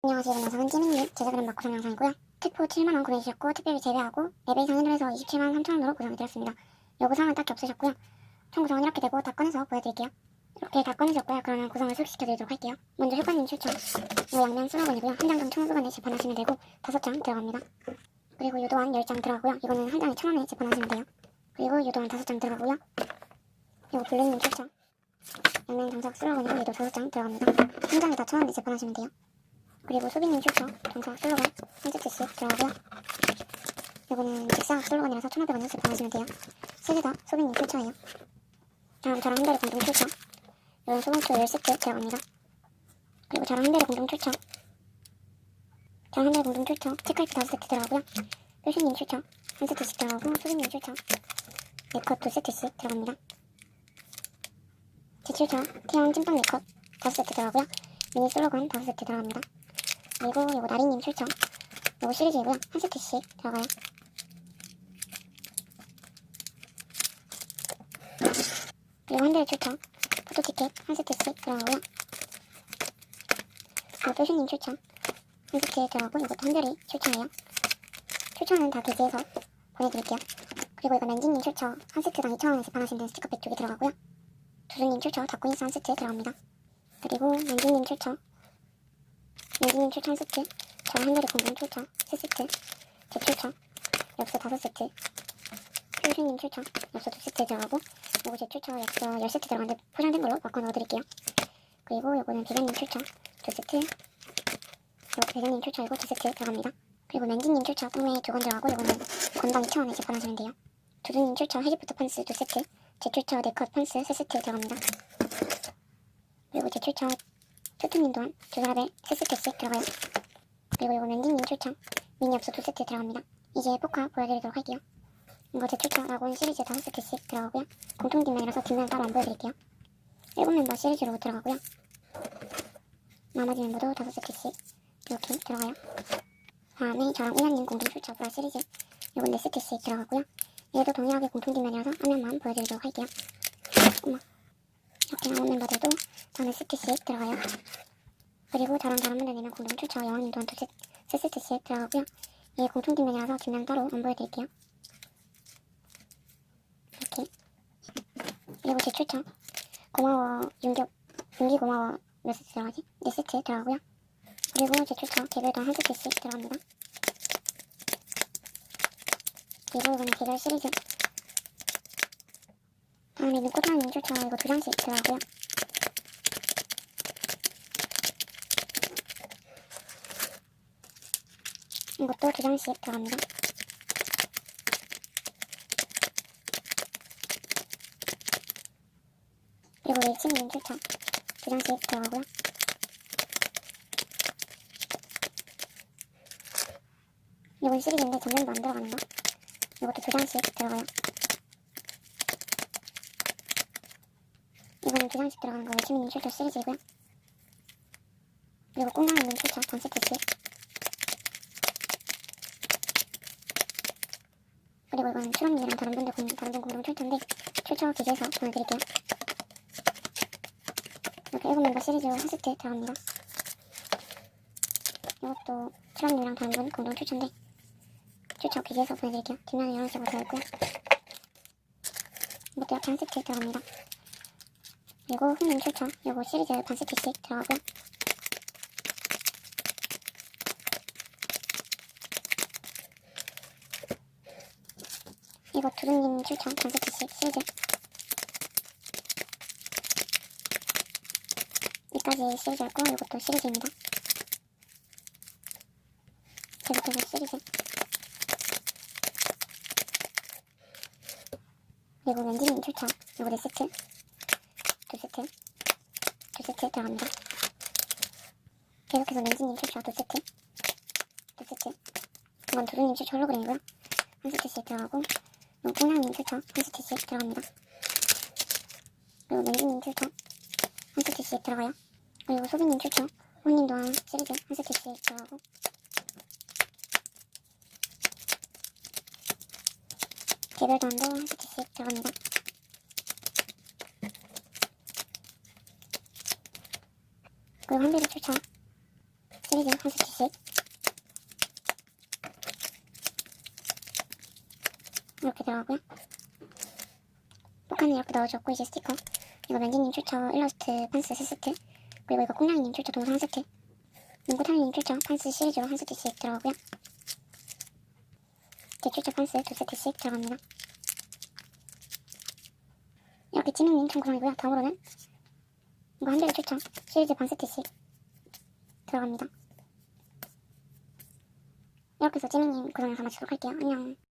안녕하세요. 영상은 찌민님 제작그램 마크성 영상이고요. 특보 7만원 구매해주셨고 특별히 제외하고 앱의 상인으로 해서 27만 3천원으로 구성이 되었습니다. 요구사항은 딱히 없으셨고요. 총 구성은 이렇게 되고 다 꺼내서 보여드릴게요. 이렇게 다 꺼내셨고요. 그러면 구성을 소개시켜드리도록 할게요. 먼저 효과님 추천. 요 양면 슬로건이고요. 한 장당 1,500원에 재판하시면 되고 다섯 장 들어갑니다. 그리고 요도안 10장 들어가고요. 이거는 한 장에 1,000원에 재판하시면 돼요. 그리고 요도안 다섯 장 들어가고요. 요거 블랙님 추천. 양면 장작 슬로건이고 얘도 다섯 장 들어갑니다. 한 장에 다 1,000원에 재판하시면 돼요. 그리고 소비님 정사 슬로건 한 세트씩 들어가고요. 이거는 직사 슬로건이라서 1,500원에 제공하시면 돼요. 세개다 소비님 출처예요. 다음 저랑 한별이 공동 출처 이건 소방초 10세트 들어갑니다. 그리고 저랑 한별이 공동 출처 저랑 한별이 공동 출처 체크아이프 5세트 들어가고요. 표시님 출처 한 세트씩 들어가고 소비님 출처 네컷 2세트씩 들어갑니다. 제 출처 태양 찐빵 네컷 5세트 들어가고요. 미니 슬로건 5세트 들어갑니다. 그리고 이거 나리님 출처 이거 시리즈이고요 한 세트씩 들어가요. 그리고 한별 출처 포토 티켓 한 세트씩 들어가고요. 그리고 표시님 출처 한 세트 들어가고 이것도 한별이 출처예요. 출처는 다 기지에서 보내드릴게요. 그리고 이거 렌지님 출처 한 세트당 2,000원에 재판하신 데 스티커백 쪽이 들어가고요. 두수님 출처 다꾸인스 한 세트 들어갑니다. 그리고 렌지님 출처 연진님 출처 세트, 저 한별이 공동 출처 세 세트, 제 출처 엽서 다섯 세트, 효수님 출처 엽서 두 세트 들어가고 요거 제 출처 엽서 열 세트 들어가는데 포장된 걸로 바꿔 넣어드릴게요. 그리고 요거는 비련님 출처 두 세트, 요거 비련님 출처 이거 두 세트 들어갑니다. 그리고 맨지님 출처 꿈에 두건 들어가고 요거는 건당 2,000원에 재판하시면 돼요. 두두님 출처 헤지부터 판스 두 세트, 제 출처 네컷 판스 세 세트 들어갑니다. 그리고 제 출처 투투님 또한 두 사람에 세 세트씩 들어가요. 그리고 이거 랜딩님 출처 미니 엽서 두 세트 들어갑니다. 이제 포카 보여드리도록 할게요. 이거 제 출처 라곤 시리즈 다섯 세트씩 들어가고요. 공통 뒷면이라서 뒷면 따로 안 보여드릴게요. 일곱 멤버 시리즈로 들어가고요. 나머지 멤버도 다섯 세트씩 이렇게 들어가요. 다음에 저랑 이현님 공동 출처 보라 시리즈 이건 네 세트씩 들어가고요. 얘도 동일하게 공통 뒷면이라서 화면만 보여드리도록 할게요. 엄마. 이렇게 나온 멤버들도 다네 세트씩 들어가요. 그리고 저랑 다른 분들이는 공동 출처 여왕님 또한 두 세, 세 세트씩 들어가고요. 이게 공통 뒷면이라서 뒷면 따로 안 보여드릴게요. 이렇게. 그리고 제 출처 고마워 윤기 윤기 고마워 몇 세트 들어가지? 네 세트 들어가고요. 그리고 제 출처 개별도 한 세트씩 들어갑니다. 그리고 이거는 개별 시리즈 다음에는 꽃라님 출처 이거 두 장씩 들어가고요. 이것도 두 장씩 들어갑니다. 그리고 일침님 출처 두 장씩 들어가고요. 이건 시리즈인데 전면도 안 들어가는 거. 이것도 두 장씩 들어가요. 이거는 두 장씩 들어가는 거 열심히 출처 시리즈이고요. 그리고 꽁나는 출처 반 세트씩. 그리고 이거는 추럼님이랑 다른 분들 공, 다른 분 공동 출처인데 출처 기재에서 보내드릴게요. 이렇게 일곱 멤버 시리즈 한 세트 들어갑니다. 이것도 추럼님이랑 다른 분 공동 출처인데 출처 기재에서 보내드릴게요. 뒷면은 이런 식으로 되어있고요. 이것도 이렇게 한 세트 들어갑니다. 그리고 훈님 출처 요거 시리즈 반 세트씩 들어가고요. 이거 두둥님 출처 반 세트씩 시리즈 이까지 시리즈였고 이것도 시리즈입니다. 계속해서 시리즈. 그리고 렌즈님 출처 요거 네 세트. 두 세트. 두 세트 들어갑니다. 계속해서 렌즈님 출처 두 세트. 두 세트. 이건 두루님 출처 홀로그램이고요. 한 세트씩 들어가고 이건 꽁냥님 출처 한 세트씩 들어갑니다. 그리고 렌즈님 출처 한 세트씩 들어가요. 그리고 소비님 출처 혼님 또한 시리즈 한 세트씩 들어가고 개별단도 한 세트씩 들어갑니다. 그리고 한별이 출처 시리즈 한 세트씩 이렇게 들어가고요. 복한을 이렇게 넣어줬고 이제 스티커 이거 면지님 출처 일러스트 판스 세 세트 그리고 이거 꽁냥이님 출처 동상 한 세트 문구타리님 출처 판스 시리즈로 한 세트씩 들어가고요. 제 출처 판스 두 세트씩 들어갑니다. 이렇게 찌명님 청구상이고요. 다음으로는 이거 한별의 출처 시리즈 반 세트씩 들어갑니다. 이렇게 해서 찌명님 구성 영상 마치도록 할게요. 안녕.